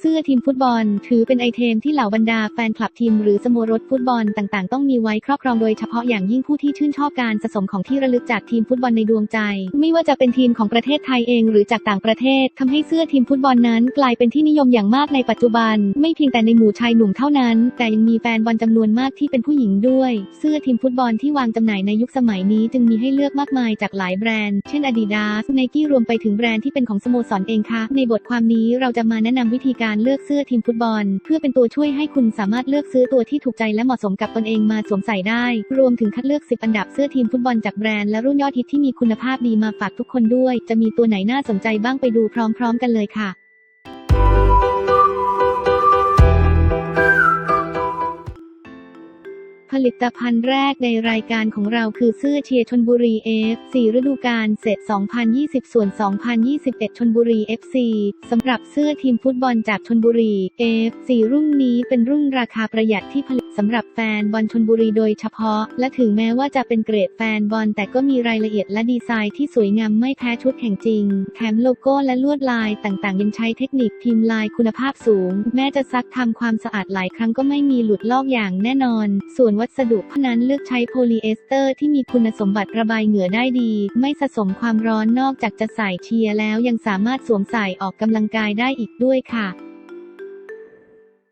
เสื้อทีมฟุตบอล ถือเป็นไอเทมที่เหล่าบรรดาแฟนคลับทีมหรือสโมรสฟุตบอลต่างๆ ต้องมีไว้ครอบครองโดยเฉพาะอย่างยิ่งผู้ที่ชื่นชอบการสะสมของที่ระลึกจากทีมฟุตบอลในดวงใจ ไม่ว่าจะเป็นทีมของประเทศไทยเองหรือจากต่างประเทศทำให้เสื้อทีมฟุตบอลนั้น กลายเป็นที่นิยมอย่างมากในปัจจุบัน ไม่เพียงแต่ในหมู่ชายหนุ่มเท่านั้น แต่ยังมีแฟนบอลจำนวนมากที่เป็นผู้หญิงด้วย เสื้อทีมฟุตบอลที่วางจำหน่ายในยุคสมัยนี้ จึงมีให้เลือกมากมายจากหลายแบรนด์เช่น Adidas Nike รวมไปถึงแบรนด์ที่เป็นของสโมสรเองค่ะในบทความนี้เราจะมาแนะนำวิธีการการเลือกเสื้อทีมฟุตบอล เพื่อเป็นตัวช่วยให้คุณสามารถเลือกซื้อตัวที่ถูกใจและเหมาะสมกับตนเองมาสวมใส่ได้ รวมถึงคัดเลือก 10 อันดับเสื้อทีมฟุตบอลจากแบรนด์และรุ่นยอดฮิตที่มีคุณภาพดีมาฝากทุกคนด้วย จะมีตัวไหนน่าสนใจบ้างไปดูพร้อม ๆ กันเลยค่ะ ผลิตภัณฑ์แรกในรายการของเราคือเสื้อเชียร์ชนบุรี F4 ฤดูกาลเสร็จ 2020 ส่วน 2021 ชนบุรี FC สำหรับเสื้อทีมฟุตบอลจากชนบุรี F4 รุ่นนี้เป็นรุ่นราคาประหยัดที่ผลิ สำหรับแฟนบอลชนบุรีโดยเฉพาะ และถึงแม้ว่าจะเป็นเกรดแฟนบอลแต่ก็มีรายละเอียดและดีไซน์ที่สวยงามไม่แพ้ชุดแข่งจริง แถมโลโก้และลวดลายต่างๆ ยังใช้เทคนิคพิมพ์ลายคุณภาพสูง แม้จะซักทำความสะอาดหลายครั้งก็ไม่มีหลุดลอกอย่างแน่นอน ส่วนวัสดุพนั้นเลือกใช้โพลีเอสเตอร์ที่มีคุณสมบัติระบายเหงื่อได้ดี ไม่สะสมความร้อนนอกจากจะใส่เชียร์แล้วยังสามารถสวมใส่ออกกำลังกายได้อีกด้วยค่ะ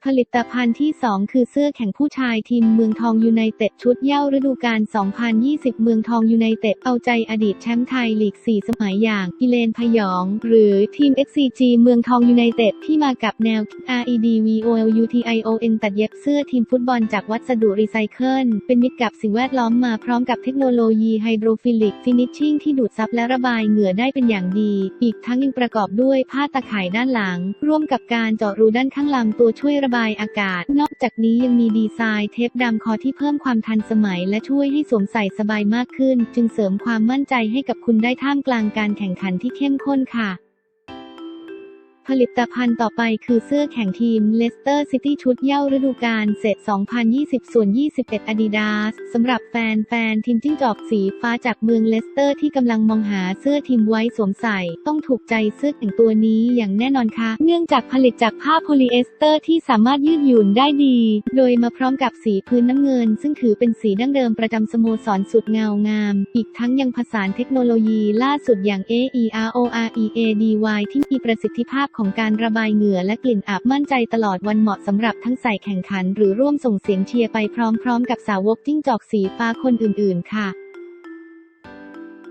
ผลิตภัณฑ์ที่ 2 คือเสื้อแข่งผู้ชายทีมเมืองทองยูไนเต็ดชุดเย้าฤดูกาล 2020 เมืองทองยูไนเต็ดเอาใจอดีตแชมป์ไทยลีก 4 สมัยอย่างกิเลนพยอง หรือทีม SCG เมืองทองยูไนเต็ดที่มากับแนว REDVOLUTION ตัดเย็บเสื้อทีมฟุตบอลจากวัสดุรีไซเคิล เป็นมิตรกับสิ่งแวดล้อมมาพร้อมกับเทคโนโลยีไฮโดรฟิลิกฟินิชชิ่งที่ดูดซับและระบายเหงื่อได้เป็นอย่างดี อีกทั้งยังประกอบด้วยผ้าตะข่ายด้านหลัง ร่วมกับการเจาะรูด้านข้างลำตัวช่วยระบายอากาศ นอกจากนี้ยังมีดีไซน์เทปดำคอที่เพิ่มความทันสมัย และช่วยให้สวมใส่สบายมากขึ้น จึงเสริมความมั่นใจให้กับคุณได้ท่ามกลางการแข่งขันที่เข้มข้นค่ะ ผลิตภัณฑ์ต่อไปคือเสื้อแข่งทีมเลสเตอร์ซิตี้ชุดเย้าฤดูกาลเสร็จ2020 ส่วน 21 Adidas สำหรับแฟนแฟนทีมจิ้งจอกสีฟ้าจากเมืองเลสเตอร์ที่กำลังมองหาเสื้อทีมไว้สวมใส่ ต้องถูกใจเสื้อแต่งตัวนี้อย่างแน่นอนค่ะ เนื่องจากผลิตจากผ้าโพลีเอสเตอร์ที่สามารถยืดหยุ่นได้ดี โดยมาพร้อมกับสีพื้นน้ำเงิน ซึ่งถือเป็นสีดั้งเดิมประจำสโมสรสุดเงางาม อีกทั้งยังผสานเทคโนโลยีล่าสุดอย่าง AEROREADY ที่มีประสิทธิภาพของการระบายเหงื่อและกลิ่นอับมั่นใจตลอดวันเหมาะสำหรับทั้งใส่แข่งขัน หรือร่วมส่งเสียงเชียร์ไปพร้อมๆ กับสาวกจิ้งจอกสีฟ้าคนอื่นๆ ค่ะ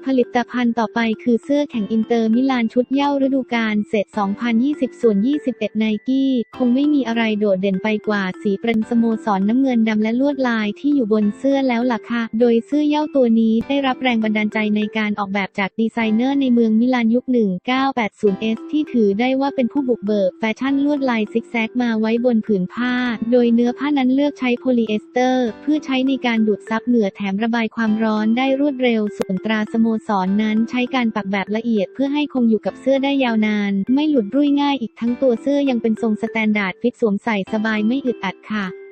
ผลิตภัณฑ์ต่อไปคือเสื้อแข่งอินเตอร์มิลานชุดเย้าฤดูกาลเสร็จ 2020 ส่วน 21 ไนกี้คงไม่มีอะไรโดดเด่นไปกว่าสีเปรนสโมสรนน้ำเงินดำและลวดลายที่อยู่บนเสื้อแล้วล่ะค่ะ โดยเสื้อเย้าตัวนี้ได้รับแรงบันดาลใจในการออกแบบจากดีไซเนอร์ในเมืองมิลานยุค 1980s ที่ถือได้ว่าเป็นผู้บุกเบิกแฟชั่นลวดลายซิกแซกมาไว้บนผืนผ้า โดยเนื้อผ้านั้นเลือกใช้โพลีเอสเตอร์ เพื่อใช้ในการดูดซับเหงื่อแถมระบายความร้อนได้รวดเร็วส่วนตราสโมสรนนั้นใช้การปักแบบละเอียดเพื่อให้คงอยู่กับเสื้อได้ยาวนาน ไม่หลุดรุ่ยง่ายอีกทั้งตัวเสื้อยังเป็นทรงสแตนดาร์ดฟิตสวมใส่สบายไม่อึดอัดค่ะ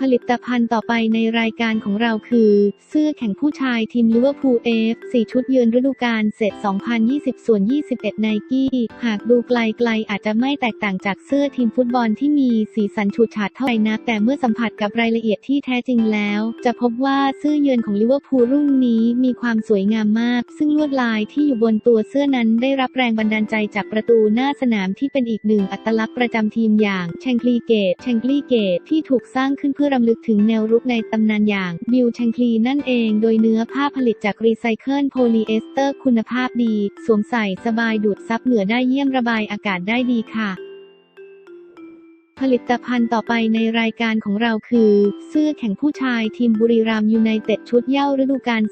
ผลิตภัณฑ์ต่อไปในรายการของเราคือ เสื้อแข่งผู้ชายทีมลิเวอร์พูลเอฟสี่ชุดเยือนฤดูกาลเสร็จ 2020 ส่วน 21ไนกี้ หากดูไกลๆอาจจะไม่แตกต่างจากเสื้อทีมฟุตบอลที่มีสีสันฉูดฉาดเท่าไหร่นักแต่เมื่อสัมผัสกับรายละเอียดที่แท้จริงแล้ว จะพบว่าเสื้อเยือนของลิเวอร์พูลรุ่นนี้มีความสวยงามมาก ซึ่งลวดลายที่อยู่บนตัวเสื้อนั้นได้รับแรงบันดาลใจจากประตูหน้าสนามที่เป็นอีกหนึ่งอัตลักษณ์ประจำทีมอย่างแชงคลีเกตแชงคลีเกตที่ถูกสร้างขึ้นเพื่อรำลึกถึงแนวรุกในตำนานอย่างบิลแชงคลีนั่นเอง โดยเนื้อผ้าผลิตจากรีไซเคิลโพลีเอสเตอร์คุณภาพดี สวมใส่สบายดูดซับเหงื่อได้เยี่ยมระบายอากาศได้ดีค่ะ ผลิตภัณฑ์ต่อไปในรายการของเราคือ เสื้อแข่งผู้ชายทีมบุรีรัมยูไนเต็ดชุดเย้าฤดูกาล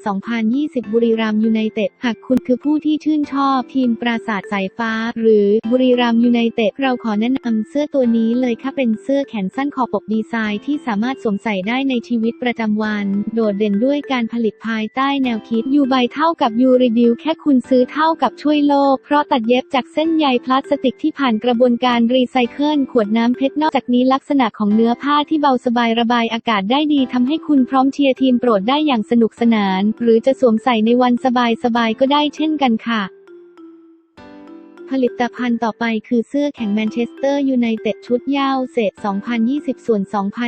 2020 บุรีรัมยูไนเต็ดหากคุณคือผู้ที่ชื่นชอบทีมปราสาทสายฟ้า หรือบุรีรัมยูไนเต็ดเราขอแนะนำเสื้อตัวนี้เลยค่ะเป็นเสื้อแขนสั้นคอปกดีไซน์ที่สามารถสวมใส่ได้ในชีวิตประจำวัน โดดเด่นด้วยการผลิตภายใต้แนวคิดยูใบเท่ากับยูรีดิวแค่คุณซื้อเท่ากับช่วยโลก เพราะตัดเย็บจากเส้นใยพลาสติกที่ผ่านกระบวนการรีไซเคิลขวดน้ำเพชรนอกจากนี้ลักษณะของเนื้อผ้าที่เบาสบายระบายอากาศได้ดีทำให้คุณพร้อมเชียร์ทีมโปรดได้อย่างสนุกสนาน หรือจะสวมใส่ในวันสบายๆก็ได้เช่นกันค่ะ ผลิตภัณฑ์ต่อไปคือเสื้อแข่งแมนเชสเตอร์ยูไนเต็ดชุดยาวเศษ 2020 ส่วน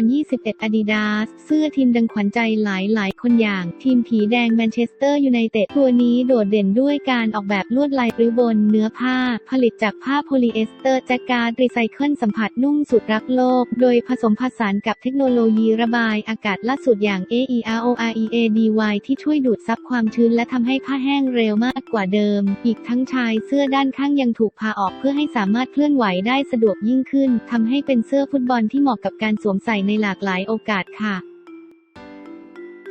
2021 Adidas เสื้อทีมดังขวัญใจหลายหลายๆคนอย่าง ทีมผีแดงแมนเชสเตอร์ยูไนเต็ดตัวนี้โดดเด่นด้วยการออกแบบลวดลายริบบนเนื้อผ้า ผลิตจากผ้าโพลีเอสเตอร์แจ็การ์ดรีไซเคิลสัมผัสนุ่มสุดรักโลก โดยผสมผสานกับเทคโนโลยีระบายอากาศล่าสุดอย่าง AEROREADY ที่ช่วยดูดซับความชื้นและทำให้ผ้าแห้งเร็วมากกว่าเดิม อีกทั้งชายเสื้อด้านข้างยังถูกพาออกเพื่อให้สามารถเคลื่อนไหวได้สะดวกยิ่งขึ้นทำให้เป็นเสื้อฟุตบอลที่เหมาะกับการสวมใส่ในหลากหลายโอกาสค่ะ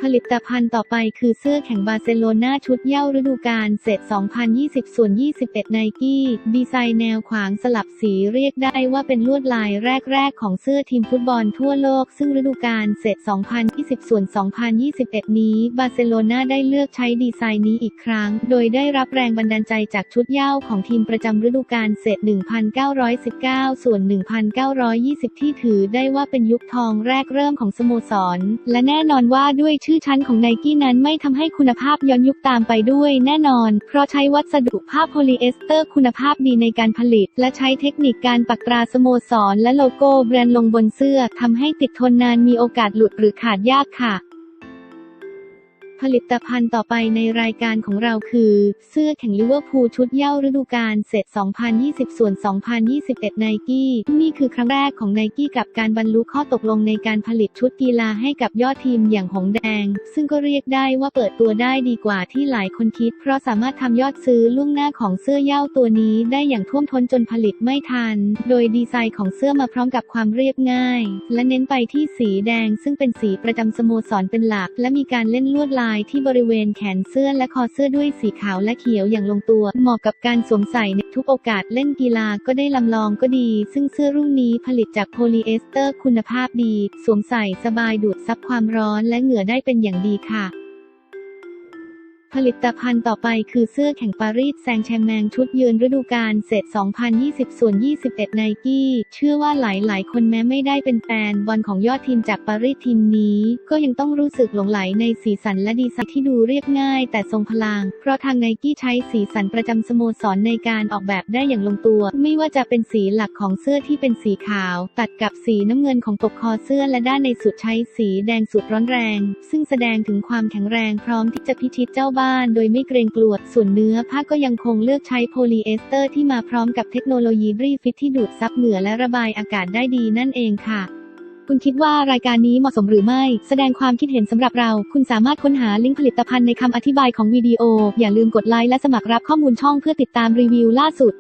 ผลิตภัณฑ์ต่อไปคือเสื้อแข่งบาร์เซโลนาชุดเย้าฤดูกาลเสร็จ 2020 ส่วน 21 ไนกี้ ดีไซน์แนวขวางสลับสีเรียกได้ว่าเป็นลวดลายแรก ๆ ของเสื้อทีมฟุตบอลทั่วโลก ซึ่งฤดูกาลเสร็จ 2020 ส่วน 2021 นี้ บาร์เซโลนาได้เลือกใช้ดีไซน์นี้อีกครั้ง โดยได้รับแรงบันดาลใจจากชุดเย้าของทีมประจำฤดูกาลเสร็จ 1919 ส่วน 1920 ที่ถือได้ว่าเป็นยุคทองแรกเริ่มของสโมสร และแน่นอนว่าด้วยชื่อชั้นของไนกี้นั้นไม่ทำให้คุณภาพย้อนยุคตามไปด้วยแน่นอน เพราะใช้วัสดุผ้าโพลีเอสเตอร์คุณภาพดีในการผลิต และใช้เทคนิคการปักตราสโมสร และโลโก้แบรนด์ลงบนเสื้อทำให้ติดทนนานมีโอกาสหลุดหรือขาดยากค่ะ ผลิตภัณฑ์ต่อไปในรายการของเราคือ เสื้อแข่งลิเวอร์พูลชุดเย้าฤดูกาลเสร็จ 2020 ส่วน 2021 ไนกี้ นี่คือครั้งแรกของไนกี้กับการบรรลุข้อตกลงในการผลิตชุดกีฬาให้กับยอดทีมอย่างหงแดง ซึ่งก็เรียกได้ว่าเปิดตัวได้ดีกว่าที่หลายคนคิด เพราะสามารถทำยอดซื้อล่วงหน้าของเสื้อเย้าตัวนี้ได้อย่างท่วมท้นจนผลิตไม่ทัน โดยดีไซน์ของเสื้อมาพร้อมกับความเรียบง่าย และเน้นไปที่สีแดง ซึ่งเป็นสีประจำสโมสรเป็นหลักและมีการเล่นลวดลายที่บริเวณแขนเสื้อและคอเสื้อด้วยสีขาวและเขียวอย่างลงตัว เหมาะกับการสวมใส่ในทุกโอกาสเล่นกีฬาก็ได้ลำลองก็ดี ซึ่งเสื้อรุ่นนี้ผลิตจากโพลีเอสเตอร์คุณภาพดี สวมใส่สบายดูดซับความร้อนและเหงื่อได้เป็นอย่างดีค่ะ ผลิตภัณฑ์ต่อไปคือเสื้อแข่งปารีสแซงแชร์แมงชุดยืนฤดูกาลเสร็จ 2020 ส่วน 21 ไนกี้ เชื่อว่าหลายๆ คนแม้ไม่ได้เป็นแฟนบอลของยอดทีมจากปารีสทีมนี้ ก็ยังต้องรู้สึกหลงไหลในสีสันและดีไซน์ที่ดูเรียบง่าย แต่ทรงพลัง เพราะทางไนกี้ใช้สีสันประจำสโมสรในการออกแบบได้อย่างลงตัว ไม่ว่าจะเป็นสีหลักของเสื้อที่เป็นสีขาว ตัดกับสีน้ำเงินของปกคอเสื้อและด้านในสุดใช้สีแดงสุดร้อนแรง ซึ่งแสดงถึงความแข็งแรงพร้อมที่จะพิชิตเจ้าบ้านโดยไม่เกรงกลัว ส่วนเนื้อผ้าก็ยังคงเลือกใช้โพลีเอสเตอร์ที่มาพร้อมกับเทคโนโลยีรีฟิตที่ดูดซับเหงื่อและระบายอากาศได้ดีนั่นเองค่ะ คุณคิดว่ารายการนี้เหมาะสมหรือไม่ แสดงความคิดเห็นสำหรับเรา คุณสามารถค้นหาลิงก์ผลิตภัณฑ์ในคำอธิบายของวิดีโอ อย่าลืมกดไลค์และสมัครรับข้อมูลช่องเพื่อติดตามรีวิวล่าสุด